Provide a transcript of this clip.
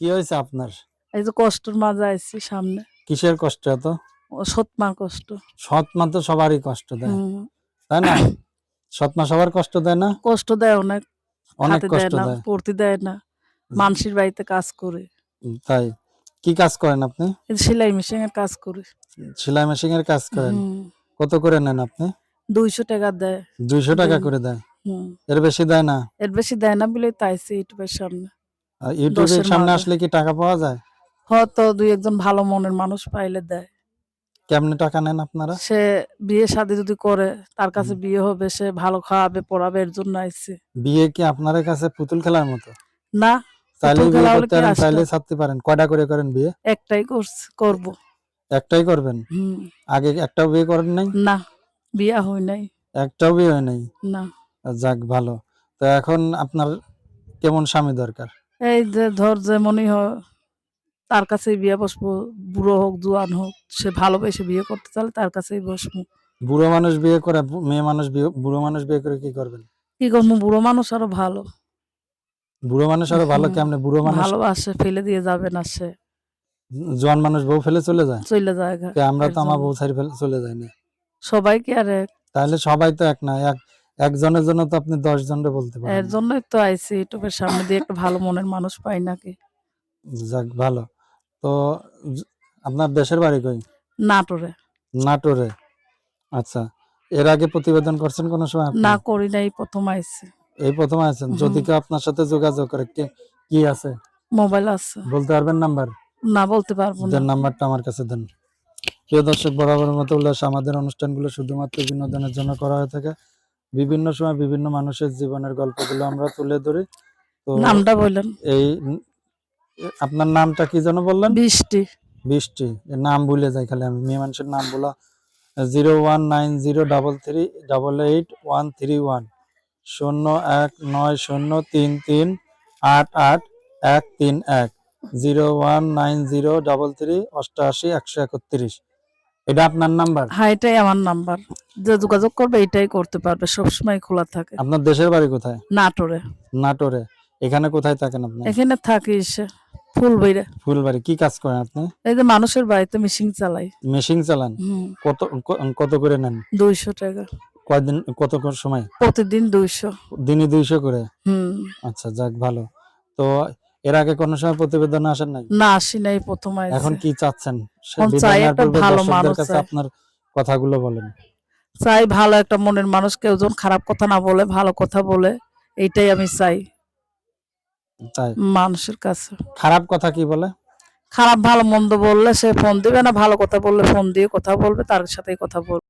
কি হয়েছে আপনার? এই যে কষ্টের মাঝে আইছি সামনে। কিসের কষ্ট এত? ও সৎমার কষ্ট। সৎ মা তো সবারই কষ্ট দেয়। তাই না? সৎ মা সবার কষ্ট দেয় না? কষ্ট দেয় অনেক। অনেক কষ্ট না দেয়। পড়তে দেয় না। মানুষের বাড়িতে কাজ করে। তাই। কি কাজ করেন আপনি? সেলাই মেশিন এর কাজ করে। সেলাই মেশিন এর কাজ করেন? কত করে নেন আপনি? দুইশো টাকা দেয়। দুইশো টাকা করে দেয়? হুম। এর বেশি দেয় না? এর বেশি দেয় না বলে তাইছে ইউটিউবের সামনে। ইউটিউবের সামনে আসলে কি টাকা পাওয়া যায়? হয়তো দুই একজন ভালো মনের মানুষ পাইলে দেয়। কেমনে টাকা নেন আপনারা? সে বিয়ে শাদী যদি করে তার কাছে বিয়ে হবে সে ভালো খাওয়াবে পড়াবে এর জন্য আইছে। বিয়ে কি আপনার কাছে পুতুল খেলার মতো? না পুতুল বিয়ে করতে পারেন? চাইলে ছাড়তে পারেন। কয়টা করে করেন বিয়ে? একটাই করছি করব। একটাই করবেন? আগে একটাও বিয়ে করেন নাই? না বিয়া হয় নাই। একটাও বিয়ে হয় নাই? না। যাক ভালো। তো এখন আপনার কেমন স্বামী দরকার? এই যে ধর যে যেমনই হয় তার কাছেই বিয়ে বসবো বুড়ো হোক জোয়ান হোক সে ভালোবেসে বিয়ে করতে চাইলে তার কাছেই বসবো। বুড়ো মানুষ বিয়ে করে মেয়ে মানুষ বিয়ে বুড়ো মানুষ বিয়ে করে কি করবেন? কি করব? বুড়ো মানুষ আরও ভালো। বুড়ো মানুষ আরও ভালো কেমনে? বুড়ো মানুষ ভালোবাসে ফেলে দিয়ে যাবে না সে। জোয়ান মানুষ বউ ফেলে চলে যায়? চলে যায় আমরা তো আমার বউ ছাড়ি ফেলে চলে যাই না সবাই কি আর এক। তাহলে সবাই তো এক না এক একজনের জন্য তো আপনি দশ জনরে বলতে পারেন। এর জন্যই তো আইসি ইউটিউবের সামনে দিয়ে একটা ভালো মনের মানুষ পাই নাকি। যাক ভালো। তো আপনার দেশের বাড়ি কই? নাটোরে। নাটোরে। আচ্ছা এর আগে প্রতিবেদন করছেন কোনো সময় আপনি? না করি নাই প্রথম আইসি এই প্রথম আছেন যদি কেউ আপনার সাথে যোগাযোগ করে কে কি আছে? মোবাইল আছে। বলতে পারবেন নাম্বার? না বলতে পারব না। নাম্বারটা আমার কাছে দেন। প্রিয় দর্শক বরাবরের মতো উল্লাস আমাদের অনুষ্ঠানগুলো শুধুমাত্র বিনোদনের জন্য করা হয়ে থাকে। বিভিন্ন সময় বিভিন্ন মানুষের জীবনের গল্পগুলো আমরা তুলে ধরি। তো নামটা বললেন এই আপনার নামটা কি যেন বললেন? বৃষ্টি। বৃষ্টি। নাম ভুলে যাই খালি আমি। মেয়ে মানুষের নাম বলা zero one nine zero double three double eight one three one শূন্য এক নয় শূন্য তিন তিন আট আট এক তিন এক। Zero one nine zero double three অষ্টআশি একশো একত্রিশ। এটা আপনার নাম্বার? হ্যাঁ এটাই আমার নাম্বার। যে যোগাযোগ করবে এটাই করতে পারবে সবসময় খোলা থাকে। আপনার দেশের বাড়ি কোথায়? নাটোরে। নাটোরে। এখানে কোথায় থাকেন আপনি? এখানে থাকি সে ফুল বইরে ফুলবাড়ি। কি কাজ করেন আপনি? এই যে মানুষের বাড়িতে মেশিন চালাই। মেশিন চালান? কত কত করে নেন? দুইশো টাকা। কয়দিন কত সময়? প্রতিদিন দুইশো। দিনে দুইশো করে? হুম। আচ্ছা যাক ভালো। তো এর আগে কোনো সময় প্রতিবেদন আসেন নাই? না আসি নাই প্রথম। এখন কি চাচ্ছেন? একটা ভালো মানুষ আপনার কথাগুলো বলেন। চাই ভালো একটা মনের মানুষ কেউ যেন খারাপ কথা না বলে ভালো কথা বলে এইটাই আমি চাই মানুষের কাছে। খারাপ কথা কি বলে? খারাপ ভালো মন্দ বললে সে ফোন দিবে না ভালো কথা বললে ফোন দিয়ে কথা বলবে তার সাথেই কথা বলবে।